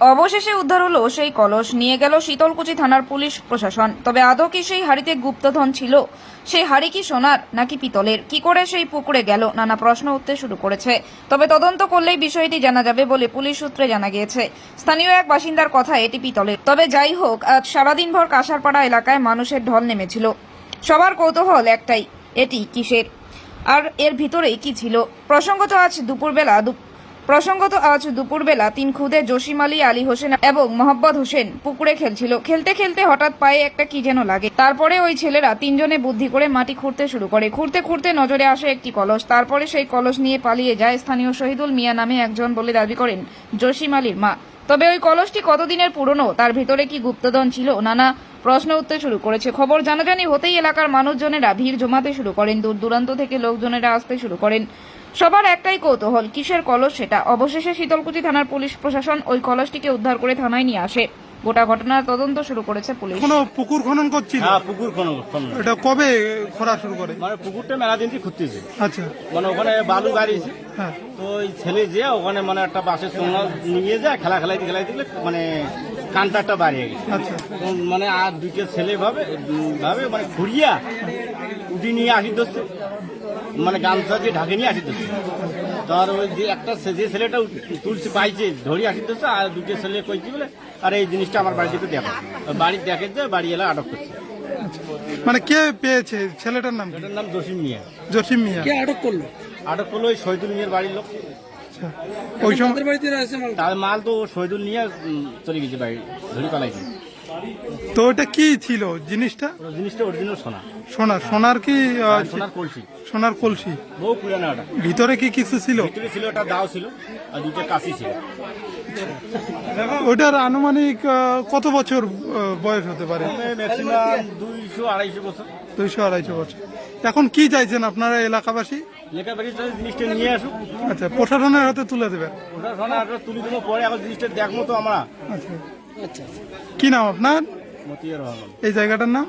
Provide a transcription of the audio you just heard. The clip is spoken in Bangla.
অবশেষে উদ্ধার হলো সেই কলস। নিয়ে গেল শীতলকুচি থানার পুলিশ প্রশাসন। তবে আদৌ কি সেই হাড়িতে গুপ্তধন ছিল? সেই হাড়ি কি সোনার নাকি পিতলের? কি করে সেই পুকুরে গেল? নানা প্রশ্ন উঠতে শুরু করেছে। তবে তদন্ত করলেই বিষয়টি জানা যাবে বলে পুলিশ সূত্রে জানা গিয়েছে। স্থানীয় এক বাসিন্দার কথা, এটি পিতলের। তবে যাই হোক, আজ সারাদিনভর কাঁসারপাড়া এলাকায় মানুষের ঢল নেমেছিল। সবার কৌতূহল একটাই, এটি কিসের? আর এর ভিতরেই কি ছিল? প্রসঙ্গত আজ দুপুরবেলা প্রসঙ্গত, আজ দুপুরবেলা তিন খুদে জসিম আলী আলী হোসেন এবং মোহাম্মদ হোসেন পুকুরে খেলছিল। খেলতে খেলতে হঠাৎ পায়ে একটা কি যেন লাগে। তারপরে ওই ছেলেরা তিনজনে বুদ্ধি করে মাটি খুঁড়তে শুরু করে। খুঁড়তে খুঁড়তে নজরে আসে একটি কলস। তারপরে সেই কলস নিয়ে পালিয়ে যায় স্থানীয় শহীদুল মিয়া নামে একজন বলে দাবি করেন জসিম আলীর মা। তবে ওই কলসটি কতদিনের পুরনো, তার ভিতরে কি গুপ্তধন ছিল, নানা প্রশ্ন উঠতে শুরু করেছে। খবর জানাজানি হতেই এলাকার মানুষজনেরা ভিড় জমাতে শুরু করেন। দূর দূরান্ত থেকে লোকজনেরা আসতে শুরু করেন। সবার একটাই কৌতূহল কিসের কলস সেটা? অবশেষে শীতলকুচি থানার পুলিশ প্রশাসন ওই কলসটিকে উদ্ধার করে থানায় নিয়ে আসে। গোটা ঘটনার তদন্ত শুরু করেছে পুলিশ। কোনো পুকুর খনন করছিল? হ্যাঁ পুকুর খনন খনন। এটা কবে খরা শুরু করে? মানে পুকুরটা মেলা দিন থেকে খুঁজতেছে আচ্ছা। মানে ওখানে বালু গাড়িছে হ্যাঁ। তো ওই ছেলে যে ওখানে মানে একটা বাসের সঙ্গে নিয়ে যায় খেলা খেলাইতে খেলাইতে গেলে মানে কান্তারটা বাড়িয়ে গেছে। আচ্ছা। তো মানে আর দুইটা ছেলে ভাবে উম, ভাবে মানে ঘুরিয়া উঠি নিয়ে আসি ধরছে মানে গামছা দিয়ে ঢাকে নিয়ে আসি ধরছে তার ওই যে একটা যে ছেলেটা তুলছে পাইছে ধরি আসি ধরছে আর দুটো ছেলে কইছি বলে আর এই জিনিসটা আমার বাড়িতে একটু দেখো। বাড়ি দেখে যে বাড়ি এলে আটক করছে। মানে কে পেয়েছে? ছেলেটার নাম কি? এটার নাম জসিম মিয়া। জসিম মিয়া। কে আটক করল? আটক করল ওই শহীদুল মিয়ার বাড়ির লোক। আচ্ছা। ওই সময় তাদের মাল তার মাল তো শহীদুল নিয়ে চলে গেছে বাড়ি ধরে পালাইছে। তো ওটা কি ছিল জিনিসটা? জিনিসটা অরিজিনাল সোনা। সোনার সোনার কি সোনার কলসি। সোনার কলসি। বহু পুরানো ওটা। ভিতরে কি কিছু ছিল? ভিতরে ছিল একটা দাও ছিল আর দুটো কাশি ছিল। ওটার আনুমানিক কত বছর বয়স হতে পারে? ম্যাক্সিমাম দুইশো আড়াইশো বছর। দুইশো আড়াইশো বছর। এখন কি চাইছেন আপনারা এলাকাবাসী? লেখাবাড়ি জিনিসটা নিয়ে আসুক। আচ্ছা প্রশাসনের হাতে তুলে দেবেন। সোনা একটা তুলি দেবো পরে এখন জিনিসটা দেখব তো আমরা। আচ্ছা। কি নাম আপনার? মতিয়ার রহমান। এই জায়গাটার নাম?